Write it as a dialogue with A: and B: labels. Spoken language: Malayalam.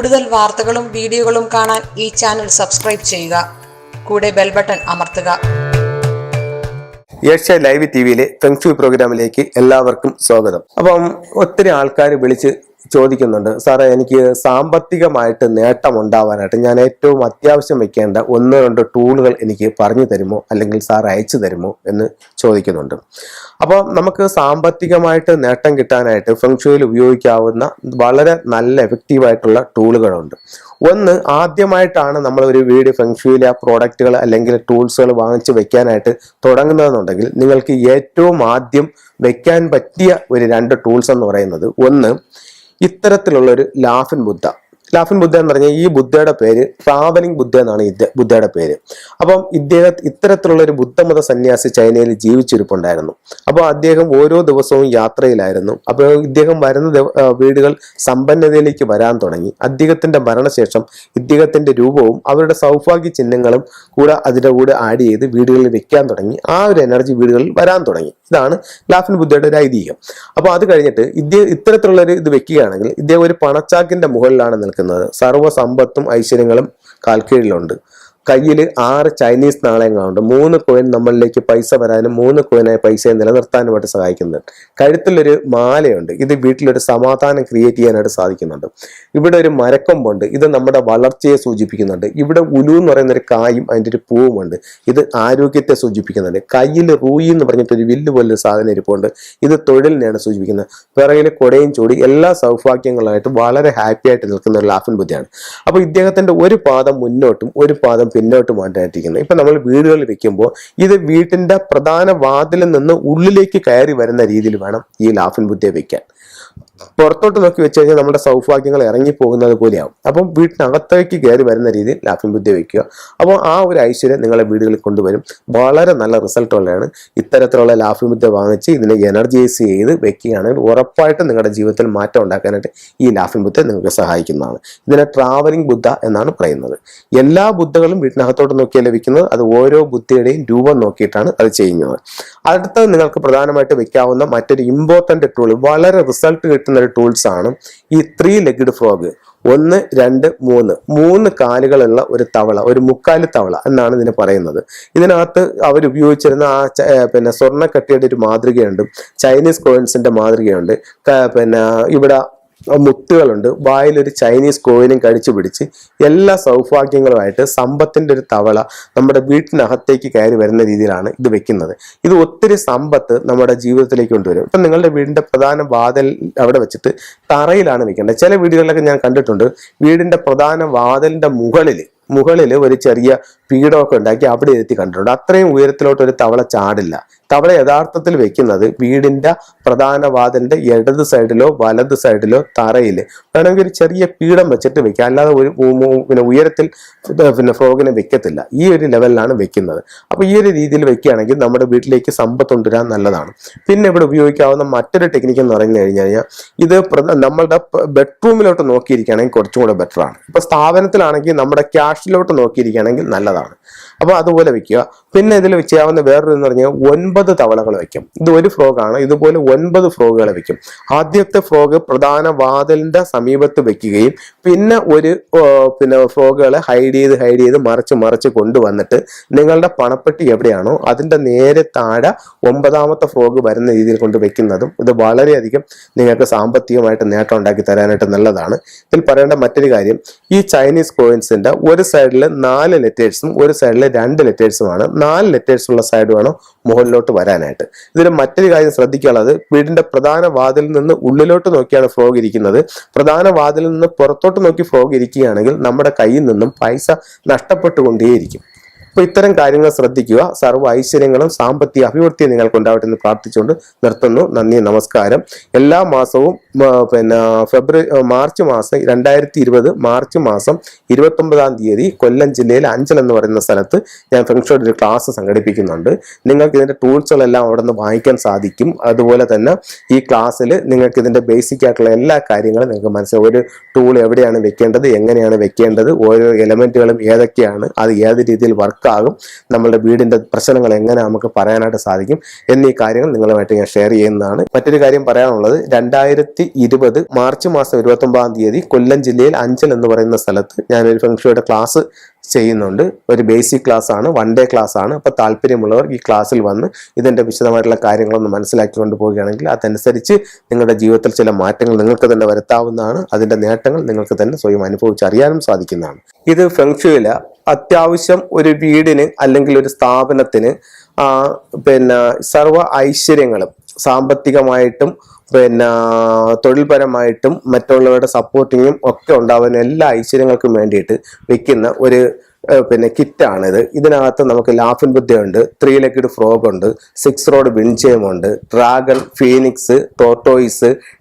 A: കൂടുതൽ വാർത്തകളും വീഡിയോകളും കാണാൻ ഈ ചാനൽ സബ്സ്ക്രൈബ് ചെയ്യുക. കൂടെ ബെൽ ബട്ടൺ അമർത്തുക.
B: ഏഷ്യ ലൈവ് ടി വിയിലെ ഫെങ്ഷു പ്രോഗ്രാമിലേക്ക് എല്ലാവർക്കും സ്വാഗതം. അപ്പം ഒത്തിരി ആൾക്കാർ വിളിച്ച് ചോദിക്കുന്നുണ്ട് സാറേ എനിക്ക് സാമ്പത്തികമായിട്ട് നേട്ടം ഉണ്ടാവാനായിട്ട് ഞാൻ ഏറ്റവും അത്യാവശ്യം വെക്കേണ്ട ഒന്ന് രണ്ട് ടൂളുകൾ എനിക്ക് പറഞ്ഞു തരുമോ? അല്ലെങ്കിൽ സാർ അയച്ചു തരുമോ? എന്ന് ചോദിക്കുന്നുണ്ട്. അപ്പോൾ നമുക്ക് സാമ്പത്തികമായിട്ട് നേട്ടം കിട്ടാനായിട്ട് ഫെങ്ഷുയിൽ ഉപയോഗിക്കാവുന്ന വളരെ നല്ല എഫക്റ്റീവായിട്ടുള്ള ടൂളുകളുണ്ട്. ഒന്ന് ആദ്യമായിട്ടാണ് നമ്മൾ ഒരു വീട് ഫെങ്ഷുയിലെ പ്രോഡക്റ്റുകൾ അല്ലെങ്കിൽ ടൂൾസുകൾ വാങ്ങിച്ച് വെക്കാനായിട്ട് തുടങ്ങുന്നതെന്നുണ്ടെങ്കിൽ നിങ്ങൾക്ക് ഏറ്റവും ആദ്യം വെക്കാൻ പറ്റിയ ഒരു രണ്ട് ടൂൾസ് എന്ന് പറയുന്നത് ഒന്ന് ഇത്തരത്തിലുള്ള ഒരു ലാഫിൻ ബുദ്ധ. ലാഫിൻ ബുദ്ധ എന്ന് പറഞ്ഞാൽ ഈ ബുദ്ധയുടെ പേര് ട്രാവലിംഗ് ബുദ്ധ എന്നാണ് ബുദ്ധയുടെ പേര്. അപ്പം ഇദ്ദേഹം ഇത്തരത്തിലുള്ള ഒരു ബുദ്ധമത സന്യാസി ചൈനയിൽ ജീവിച്ചിരിപ്പുണ്ടായിരുന്നു. അപ്പോൾ അദ്ദേഹം ഓരോ ദിവസവും യാത്രയിലായിരുന്നു. അപ്പോൾ ഇദ്ദേഹം വരുന്ന വീടുകൾ സമ്പന്നതയിലേക്ക് വരാൻ തുടങ്ങി. അദ്ദേഹത്തിന്റെ മരണശേഷം ഇദ്ദേഹത്തിന്റെ രൂപവും അവരുടെ സൗഭാഗ്യ ചിഹ്നങ്ങളും കൂടെ അതിന്റെ കൂടെ ആഡ് ചെയ്ത് വീടുകളിൽ വെക്കാൻ തുടങ്ങി. ആ ഒരു എനർജി വീടുകളിൽ വരാൻ തുടങ്ങി. ഇതാണ് ലാഫിൻ ബുദ്ധയുടെ ഒരു ഐതിഹ്യം. അപ്പോൾ അത് കഴിഞ്ഞിട്ട് ഇദ്ദേഹം ഇത്തരത്തിലുള്ള ഒരു ഇത് വെക്കുകയാണെങ്കിൽ ഇദ്ദേഹം ഒരു പണച്ചാക്കിന്റെ മുകളിലാണ് നിൽക്കുന്നത്. സർവ സമ്പത്തും ഐശ്വര്യങ്ങളും കാൽക്കീഴിലുണ്ട്. കയ്യിൽ ആറ് ചൈനീസ് നാണയങ്ങളുണ്ട്. മൂന്ന് കോയിൻ നമ്മളിലേക്ക് പൈസ വരാനും മൂന്ന് കോയിനായി പൈസയെ നിലനിർത്താനുമായിട്ട് സഹായിക്കുന്നുണ്ട്. കഴുത്തിലൊരു മാലയുണ്ട്. ഇത് വീട്ടിലൊരു സമാധാനം ക്രിയേറ്റ് ചെയ്യാനായിട്ട് സാധിക്കുന്നുണ്ട്. ഇവിടെ ഒരു മരക്കൊമ്പുണ്ട്. ഇത് നമ്മുടെ വളർച്ചയെ സൂചിപ്പിക്കുന്നുണ്ട്. ഇവിടെ ഉലു എന്ന് പറയുന്ന ഒരു കായും അതിന്റെ ഒരു പൂവുമുണ്ട്. ഇത് ആരോഗ്യത്തെ സൂചിപ്പിക്കുന്നുണ്ട്. കയ്യിൽ റൂയി എന്ന് പറഞ്ഞിട്ട് ഒരു വില്ല് പോലൊരു സാധനം ഇരിപ്പുണ്ട്. ഇത് തൊഴിലിനെയാണ് സൂചിപ്പിക്കുന്നത്. പിറകിൽ കൊടയും ചൂടി എല്ലാ സൗഭാഗ്യങ്ങളായിട്ട് വളരെ ഹാപ്പി ആയിട്ട് നിൽക്കുന്ന ഒരു ലാഫിൻ ബുദ്ധിയാണ്. അപ്പോൾ ഇദ്ദേഹത്തിന്റെ ഒരു പാദം മുന്നോട്ടും ഒരു പാദം പിന്നോട്ടുമായിട്ടായിരിക്കുന്നത് ഇപ്പൊ നമ്മൾ വീടുകളിൽ വെക്കുമ്പോൾ ഇത് വീട്ടിന്റെ പ്രധാന വാതിലിൽ നിന്ന് ഉള്ളിലേക്ക് കയറി വരുന്ന രീതിയിൽ വേണം ഈ ലാഫിൻ ബുദ്ധിയെ വെക്കാൻ. പുറത്തോട്ട് നോക്കി വെച്ച് കഴിഞ്ഞാൽ നമ്മുടെ സൗഭാഗ്യങ്ങൾ ഇറങ്ങി പോകുന്നത് പോലെയാവും. അപ്പം വീട്ടിനകത്തേക്ക് കയറി വരുന്ന രീതിയിൽ ലാഫിൻ ബുദ്ധി വയ്ക്കുക. അപ്പോൾ ആ ഒരു ഐശ്വര്യം നിങ്ങളെ വീടുകളിൽ കൊണ്ടുവരും. വളരെ നല്ല റിസൾട്ട് ഉള്ളതാണ്. ഇത്തരത്തിലുള്ള ലാഫിൻ ബുദ്ധി വാങ്ങിച്ച് ഇതിനെ എനർജൈസ് ചെയ്ത് വെക്കുകയാണെങ്കിൽ ഉറപ്പായിട്ടും നിങ്ങളുടെ ജീവിതത്തിൽ മാറ്റം ഉണ്ടാക്കാനായിട്ട് ഈ ലാഫിൻ ബുദ്ധ നിങ്ങൾക്ക് സഹായിക്കുന്നതാണ്. ഇതിനെ ട്രാവലിംഗ് ബുദ്ധ എന്നാണ് പറയുന്നത്. എല്ലാ ബുദ്ധകളും വീട്ടിനകത്തോട്ട് നോക്കിയാൽ ലഭിക്കുന്നത് അത് ഓരോ ബുദ്ധയുടെയും രൂപം നോക്കിയിട്ടാണ് അത് ചെയ്യുന്നത്. അടുത്തത് നിങ്ങൾക്ക് പ്രധാനമായിട്ട് വെക്കാവുന്ന മറ്റൊരു ഇമ്പോർട്ടന്റ് ടൂൾ വളരെ റിസൾട്ട് കിട്ടുന്ന ഒരു ടൂൾസ് ആണ് ഈ ത്രീ ലെഗ്ഡ് ഫ്രോഗ് ഒന്ന് രണ്ട് മൂന്ന്. മൂന്ന് കാലുകളുള്ള ഒരു തവള ഒരു മുക്കാലി തവള എന്നാണ് ഇതിനെ പറയുന്നത്. ഇതിനകത്ത് അവർ ഉപയോഗിച്ചിരുന്ന ആ പിന്നെ സ്വർണക്കട്ടിയുടെ ഒരു മാതൃകയുണ്ട്. ചൈനീസ് കോയിൻസിന്റെ മാതൃകയുണ്ട്. പിന്നെ ഇവിടെ മുത്തുകളുണ്ട് വായിലൊരു ചൈനീസ് കോയിനും കടിച്ചു പിടിച്ച് എല്ലാ സൗഭാഗ്യങ്ങളുമായിട്ട് സമ്പത്തിന്റെ ഒരു തവള നമ്മുടെ വീട്ടിനകത്തേക്ക് കയറി വരുന്ന രീതിയിലാണ് ഇത് വെക്കുന്നത്. ഇത് ഒത്തിരി സമ്പത്ത് നമ്മുടെ ജീവിതത്തിലേക്ക് കൊണ്ടുവരും. ഇപ്പം നിങ്ങളുടെ വീടിന്റെ പ്രധാന വാതിൽ അവിടെ വെച്ചിട്ട് തറയിലാണ് വെക്കേണ്ടത് ചില വീടുകളിലൊക്കെ ഞാൻ കണ്ടിട്ടുണ്ട് വീടിന്റെ പ്രധാന വാതിലിന്റെ മുകളിൽ മുകളിൽ ഒരു ചെറിയ പീഠമൊക്കെ ഉണ്ടാക്കി അവിടെ ഇരുത്തി കണ്ടിട്ടുണ്ട്. അത്രയും ഉയരത്തിലോട്ട് ഒരു തവള ചാടില്ല. തവള യഥാർത്ഥത്തിൽ വെക്കുന്നത് വീടിന്റെ പ്രധാന വാതിലിന്റെ ഇടത് സൈഡിലോ വലത് സൈഡിലോ തറയിൽ വേണമെങ്കിൽ ഒരു ചെറിയ പീഠം വെച്ചിട്ട് വെക്കുക അല്ലാതെ ഒരു പിന്നെ ഉയരത്തിൽ പിന്നെ ഫ്രോഗിനെ വെക്കത്തില്ല. ഈ ഒരു ലെവലിലാണ് വെക്കുന്നത്. അപ്പൊ ഈ ഒരു രീതിയിൽ വെക്കുകയാണെങ്കിൽ നമ്മുടെ വീട്ടിലേക്ക് സമ്പത്ത് കൊണ്ടുവരാൻ നല്ലതാണ്. പിന്നെ ഇവിടെ ഉപയോഗിക്കാവുന്ന മറ്റൊരു ടെക്നിക്ക് എന്ന് പറഞ്ഞു കഴിഞ്ഞു കഴിഞ്ഞാൽ ഇത് നമ്മളുടെ ബെഡ്റൂമിലോട്ട് നോക്കിയിരിക്കുകയാണെങ്കിൽ കുറച്ചും കൂടെ ബെറ്ററാണ് ഇപ്പൊ സ്ഥാപനത്തിലാണെങ്കിൽ നമ്മുടെ ക്യാഷിലോട്ട് നോക്കിയിരിക്കുകയാണെങ്കിൽ നല്ലതാണ്. അപ്പൊ അതുപോലെ വെക്കുക. പിന്നെ ഇതിൽ വെച്ചാവുന്ന വേറൊരു പറഞ്ഞാൽ ഒൻപത് തവളകൾ വെക്കും. ഇത് ഒരു ഫ്രോഗാണ് ഇതുപോലെ ഒൻപത് ഫ്രോഗുകൾ വെക്കും. ആദ്യത്തെ ഫ്രോഗ് പ്രധാന വാതിലിന്റെ സമീപത്ത് വെക്കുകയും പിന്നെ ഒരു പിന്നെ ഫ്രോഗുകളെ ഹൈഡ് ചെയ്ത് ഹൈഡ് ചെയ്ത് മറച്ച് മറച്ച് കൊണ്ടുവന്നിട്ട് നിങ്ങളുടെ പണപ്പെട്ടി എവിടെയാണോ അതിന്റെ നേരെ താഴെ ഒമ്പതാമത്തെ ഫ്രോഗ് വരുന്ന രീതിയിൽ കൊണ്ട് വെക്കുന്നതും ഇത് വളരെയധികം നിങ്ങൾക്ക് സാമ്പത്തികമായിട്ട് നേട്ടം ഉണ്ടാക്കി തരാനായിട്ട് നല്ലതാണ്. ഇതിൽ പറയേണ്ട മറ്റൊരു കാര്യം ഈ ചൈനീസ് കോയിൻസിന്റെ ഒരു സൈഡിൽ നാല് ലെറ്റേഴ്സും ഒരു സൈഡിൽ രണ്ട് ലെറ്റേഴ്സുമാണ് നാല് ലെറ്റേഴ്സ് ഉള്ള സൈഡ് വേണം മുകളിലോട്ട് വരാനായിട്ട്. ഇതിൽ മറ്റൊരു കാര്യം ശ്രദ്ധിക്കാനുള്ളത് വീടിന്റെ പ്രധാന വാതിലിൽ നിന്ന് ഉള്ളിലോട്ട് നോക്കിയാണ് ഫ്രോഗ് ഇരിക്കുന്നത്. പ്രധാന വാതിലിൽ നിന്ന് പുറത്തോട്ട് നോക്കി ഫ്രോഗ് ഇരിക്കുകയാണെങ്കിൽ നമ്മുടെ കയ്യിൽ നിന്നും പൈസ നഷ്ടപ്പെട്ടുകൊണ്ടേയിരിക്കും. അപ്പൊ ഇത്തരം കാര്യങ്ങൾ ശ്രദ്ധിക്കുക. സർവ ഐശ്വര്യങ്ങളും സാമ്പത്തിക അഭിവൃദ്ധിയും നിങ്ങൾക്ക് ഉണ്ടാവട്ടെ എന്ന് പ്രാർത്ഥിച്ചുകൊണ്ട് നിർത്തുന്നു. നന്ദി നമസ്കാരം. എല്ലാ മാസവും പിന്നെ ഫെബ്രുവരി മാർച്ച് മാസം രണ്ടായിരത്തി ഇരുപത് മാർച്ച് മാസം ഇരുപത്തൊമ്പതാം തീയതി കൊല്ലം ജില്ലയിൽ അഞ്ചൽ എന്ന് പറയുന്ന സ്ഥലത്ത് ഞാൻ ഫെങ്ഷോയുടെ ഒരു ക്ലാസ് സംഘടിപ്പിക്കുന്നുണ്ട്. നിങ്ങൾക്ക് ഇതിന്റെ ടൂൾസുകളെല്ലാം അവിടെ നിന്ന് വാങ്ങിക്കാൻ സാധിക്കും. അതുപോലെ തന്നെ ഈ ക്ലാസ്സിൽ നിങ്ങൾക്ക് ഇതിന്റെ ബേസിക് ആയിട്ടുള്ള എല്ലാ കാര്യങ്ങളും നിങ്ങൾക്ക് മനസ്സിലാവും. ഒരു ടൂൾ എവിടെയാണ് വെക്കേണ്ടത് എങ്ങനെയാണ് വെക്കേണ്ടത് ഓരോ എലമെന്റുകളും ഏതൊക്കെയാണ് അത് ഏത് രീതിയിൽ വർക്കാകും നമ്മളുടെ വീടിന്റെ പ്രശ്നങ്ങൾ എങ്ങനെ നമുക്ക് പറയാനായിട്ട് സാധിക്കും എന്നീ കാര്യങ്ങൾ നിങ്ങളുമായിട്ട് ഞാൻ ഷെയർ ചെയ്യുന്നതാണ്. മറ്റൊരു കാര്യം പറയാനുള്ളത് രണ്ടായിരത്തി രണ്ടായിരത്തി ഇരുപത് മാർച്ച് മാസം ഇരുപത്തി ഒമ്പതാം തീയതി കൊല്ലം ജില്ലയിൽ അഞ്ചൽ എന്ന് പറയുന്ന സ്ഥലത്ത് ഞാനൊരു ഫെങ്ഷുയുടെ ക്ലാസ് ചെയ്യുന്നുണ്ട്. ഒരു ബേസിക് ക്ലാസ് ആണ് വൺ ഡേ ക്ലാസ് ആണ്. അപ്പോൾ താല്പര്യമുള്ളവർ ഈ ക്ലാസ്സിൽ വന്ന് ഇതിന്റെ വിശദമായിട്ടുള്ള കാര്യങ്ങളൊന്ന് മനസ്സിലാക്കിക്കൊണ്ട് പോവുകയാണെങ്കിൽ അതനുസരിച്ച് നിങ്ങളുടെ ജീവിതത്തിൽ ചില മാറ്റങ്ങൾ നിങ്ങൾക്ക് തന്നെ വരുത്താവുന്നതാണ്. അതിന്റെ നേട്ടങ്ങൾ നിങ്ങൾക്ക് തന്നെ സ്വയം അനുഭവിച്ചറിയാനും സാധിക്കുന്നതാണ്. ഇത് ഫെങ്ഷുയില അത്യാവശ്യം ഒരു വീടിന് അല്ലെങ്കിൽ ഒരു സ്ഥാപനത്തിന് പിന്നെ സർവ ഐശ്വര്യങ്ങളും സാമ്പത്തികമായിട്ടും പിന്നെ തൊഴിൽപരമായിട്ടും മറ്റുള്ളവരുടെ സപ്പോർട്ടിങ്ങും ഒക്കെ ഉണ്ടാവുന്ന എല്ലാ ഐശ്വര്യങ്ങൾക്കും വേണ്ടിയിട്ട് വെക്കുന്ന ഒരു പിന്നെ കിറ്റാണിത്. ഇതിനകത്ത് നമുക്ക് ലാഫിൻ ബുദ്ധയുണ്ട് ത്രീ ലെഗഡ് ഫ്രോഗ് ഉണ്ട് സിക്സ് റോഡ് വിൻചയമുണ്ട് ഡ്രാഗൺ ഫീനിക്സ് ടോട്ടോയിസ്